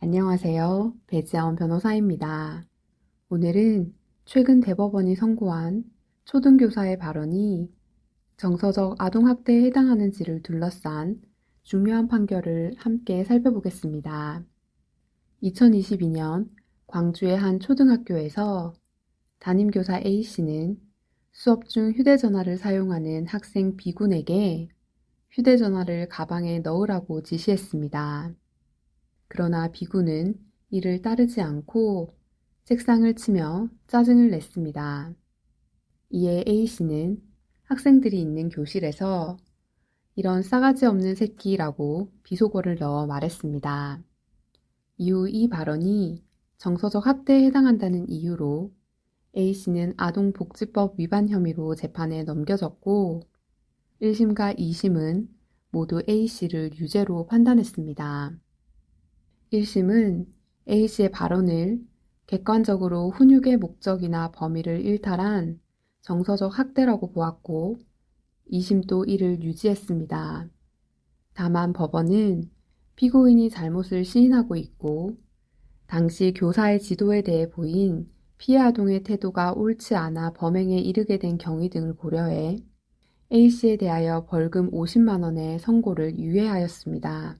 안녕하세요. 배지원 변호사입니다. 오늘은 최근 대법원이 선고한 초등교사의 발언이 정서적 아동학대에 해당하는지를 둘러싼 중요한 판결을 함께 살펴보겠습니다. 2022년 광주의 한 초등학교에서 담임교사 A씨는 수업 중 휴대전화를 사용하는 학생 B군에게 휴대전화를 가방에 넣으라고 지시했습니다. 그러나 B군은 이를 따르지 않고 책상을 치며 짜증을 냈습니다. 이에 A씨는 학생들이 있는 교실에서 이런 싸가지 없는 새끼라고 비속어를 넣어 말했습니다. 이후 이 발언이 정서적 학대에 해당한다는 이유로 A씨는 아동복지법 위반 혐의로 재판에 넘겨졌고 1심과 2심은 모두 A씨를 유죄로 판단했습니다. 1심은 A씨의 발언을 객관적으로 훈육의 목적이나 범위를 일탈한 정서적 학대라고 보았고 2심도 이를 유지했습니다. 다만 법원은 피고인이 잘못을 시인하고 있고 당시 교사의 지도에 대해 보인 피해 아동의 태도가 옳지 않아 범행에 이르게 된 경위 등을 고려해 A씨에 대하여 벌금 50만 원의 선고를 유예하였습니다.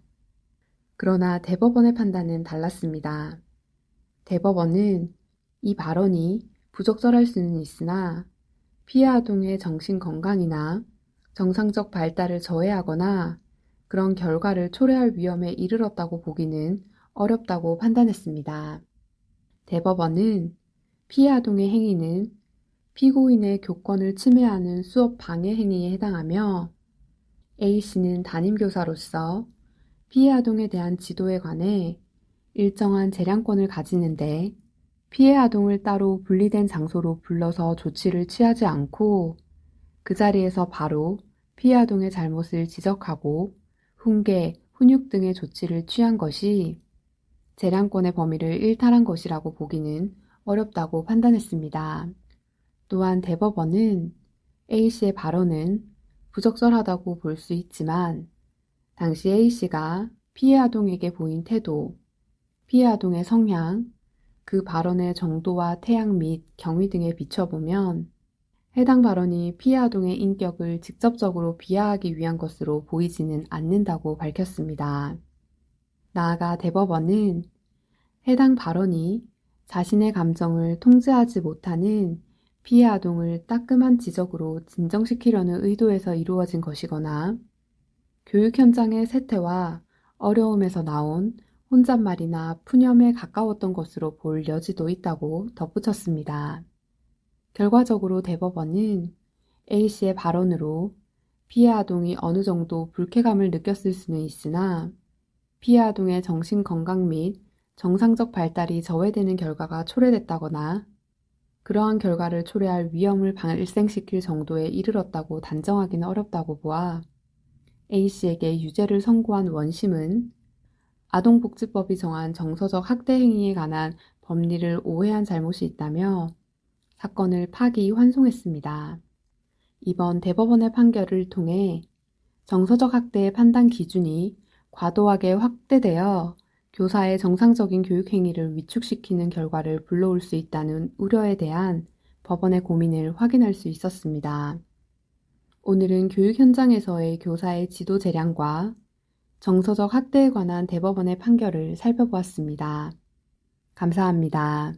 그러나 대법원의 판단은 달랐습니다. 대법원은 이 발언이 부적절할 수는 있으나 피해 아동의 정신 건강이나 정상적 발달을 저해하거나 그런 결과를 초래할 위험에 이르렀다고 보기는 어렵다고 판단했습니다. 대법원은 피해 아동의 행위는 피고인의 교권을 침해하는 수업 방해 행위에 해당하며 A씨는 담임교사로서 피해 아동에 대한 지도에 관해 일정한 재량권을 가지는데 피해 아동을 따로 분리된 장소로 불러서 조치를 취하지 않고 그 자리에서 바로 피해 아동의 잘못을 지적하고 훈계, 훈육 등의 조치를 취한 것이 재량권의 범위를 일탈한 것이라고 보기는 어렵다고 판단했습니다. 또한 대법원은 A씨의 발언은 부적절하다고 볼 수 있지만 당시 A씨가 피해 아동에게 보인 태도, 피해 아동의 성향, 그 발언의 정도와 태양 및 경위 등에 비춰보면 해당 발언이 피해 아동의 인격을 직접적으로 비하하기 위한 것으로 보이지는 않는다고 밝혔습니다. 나아가 대법원은 해당 발언이 자신의 감정을 통제하지 못하는 피해 아동을 따끔한 지적으로 진정시키려는 의도에서 이루어진 것이거나 교육 현장의 세태와 어려움에서 나온 혼잣말이나 푸념에 가까웠던 것으로 볼 여지도 있다고 덧붙였습니다. 결과적으로 대법원은 A씨의 발언으로 피해 아동이 어느 정도 불쾌감을 느꼈을 수는 있으나 피해 아동의 정신 건강 및 정상적 발달이 저해되는 결과가 초래됐다거나 그러한 결과를 초래할 위험을 발생시킬 정도에 이르렀다고 단정하기는 어렵다고 보아 A씨에게 유죄를 선고한 원심은 아동복지법이 정한 정서적 학대 행위에 관한 법리를 오해한 잘못이 있다며 사건을 파기 환송했습니다. 이번 대법원의 판결을 통해 정서적 학대의 판단 기준이 과도하게 확대되어 교사의 정상적인 교육 행위를 위축시키는 결과를 불러올 수 있다는 우려에 대한 법원의 고민을 확인할 수 있었습니다. 오늘은 교육 현장에서의 교사의 지도 재량과 정서적 학대에 관한 대법원의 판결을 살펴보았습니다. 감사합니다.